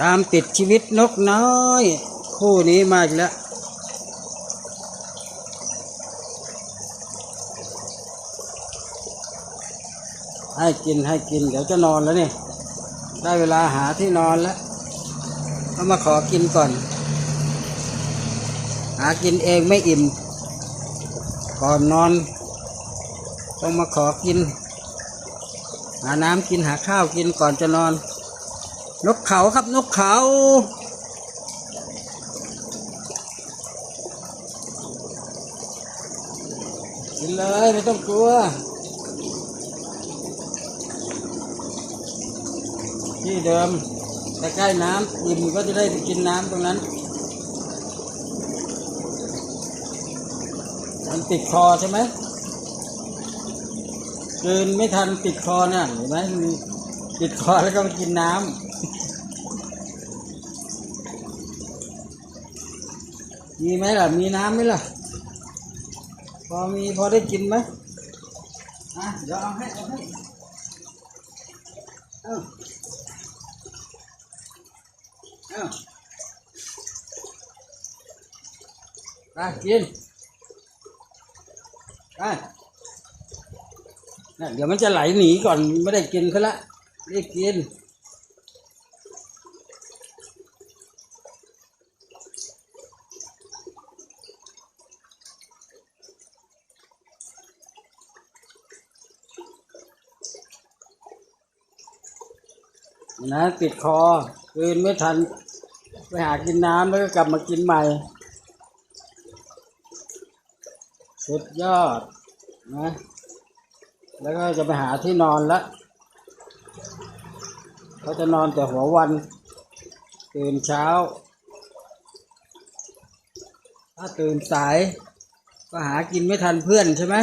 ตามติดชีวิตนกน้อย คู่นี้มาอีกแล้ว ให้กินให้กิน เดี๋ยวจะนอนแล้วนี่ได้เวลาหาที่นอนแล้วก็มาขอกินก่อน หากินเองไม่อิ่ม ก่อนนอน ต้องมาขอกิน หาน้ำกินหาข้าวกินก่อนจะนอน นกเขาครับนกเขา กินเลยไม่ต้องกลัว ที่เดิมใกล้ๆน้ำอิ่มก็จะได้ไปกินน้ำตรงนั้น มันติดคอใช่ไหมกลืนไม่ทันติดคอน่ะเห็นไหมติดคอแล้วก็กินน้ำ มีไหมล่ะ มีน้ำไหมล่ะ พอมีพอได้กินไหมอะเดี๋ยวเอาให้เอาให้เอาเอาไปกินไปเดี๋ยวมันจะไหลหนีก่อนไม่ได้กินเขาละรีบกิน นะติดคอคืนไม่ทัน ไปหากินน้ำแล้วก็กลับมากินใหม่ สุดยอดนะ แล้วก็จะไปหาที่นอนละเขาจะนอนแต่หัววันตื่นเช้า ถ้าตื่นสาย ก็หากินไม่ทันเพื่อนใช่ไหม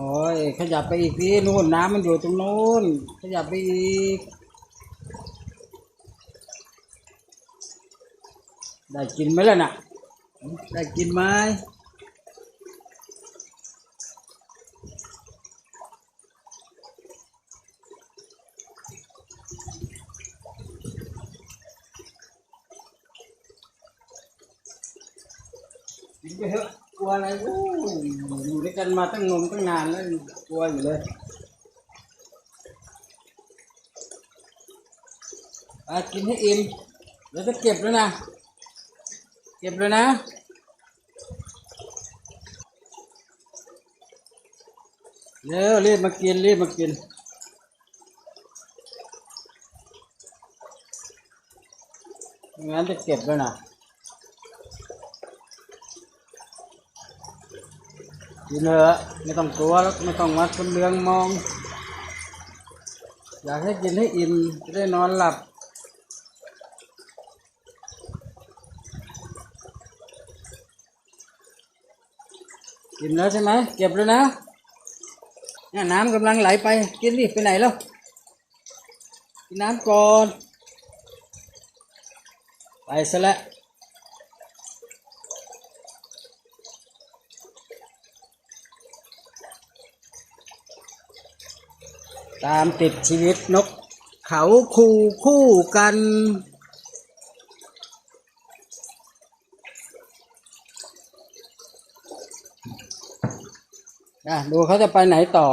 โอ้ยขยับไปอีกพี่นู่นน้ำมันอยู่ตรงนู้นขยับไปอีก ได้กินไหมล่ะน่ะ ได้กินไหมกินไปเถอะ กลัวอะไรอ้ยอยู่ด้วยกันมาตั้งนมตั้งนานแล้วกลัวอยู่เลยไปกินให้อิ่มเดี๋ยวจะเก็บแล้วนะ เก็บเลยนะเร็วรีบมากินรีบมากินงั้นจะเก็บแล้วนะ กินเถอะไม่ต้องกลัวแล้วไม่ต้องมาคนเรืองมอง อยากให้กินให้อิ่มจะได้นอนหลับกินแล้วใช่ไหมเก็บแล้วนะนี่น้ำกำลังไหลไปกินดิไปไหนแล้วกินน้ำก่อนไปซะแล้ว ตามติดชีวิตนกเขาคู่คู่กัน อะ ดูเขาจะไปไหนต่อ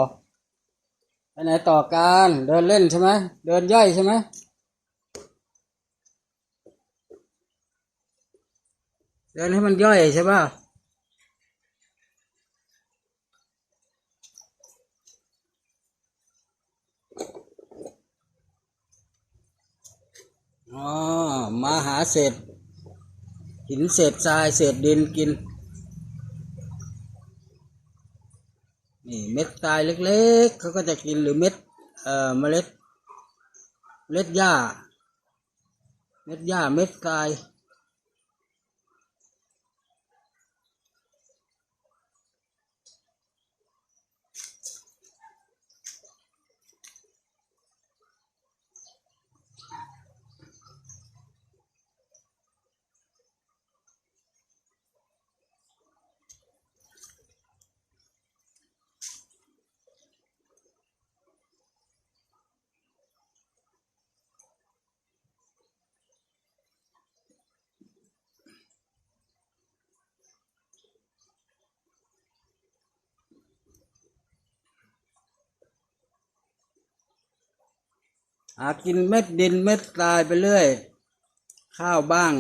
ไปไหนต่อกันเดินเล่นใช่ไหมเดินย่อยใช่ไหมเดินให้มันย่อยใช่ป่ะอ๋อ มาหาเศษ หินเศษทรายเศษดินกิน นี่เม็ดทรายเล็กๆเขาก็จะกินหรือเม็ดเอ่อเมล็ดเมล็ดหญ้า เม็ดหญ้าเม็ดทราย หากินเม็ดดินเม็ดทรายไปเรื่อย ข้าวบ้าง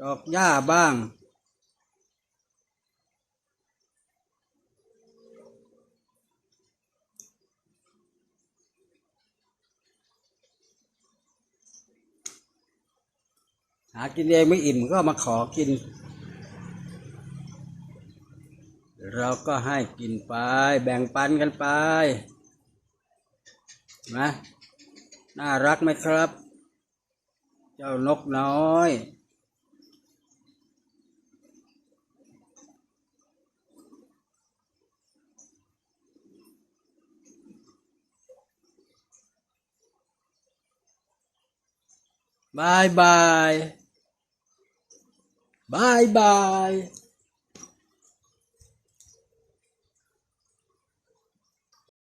ดอกหญ้าบ้าง หากินเองไม่อิ่มก็มาขอกิน เราก็ให้กินไป แบ่งปันกันไปนะ น่ารักไหมครับ เจ้านกน้อย บายบาย บายบาย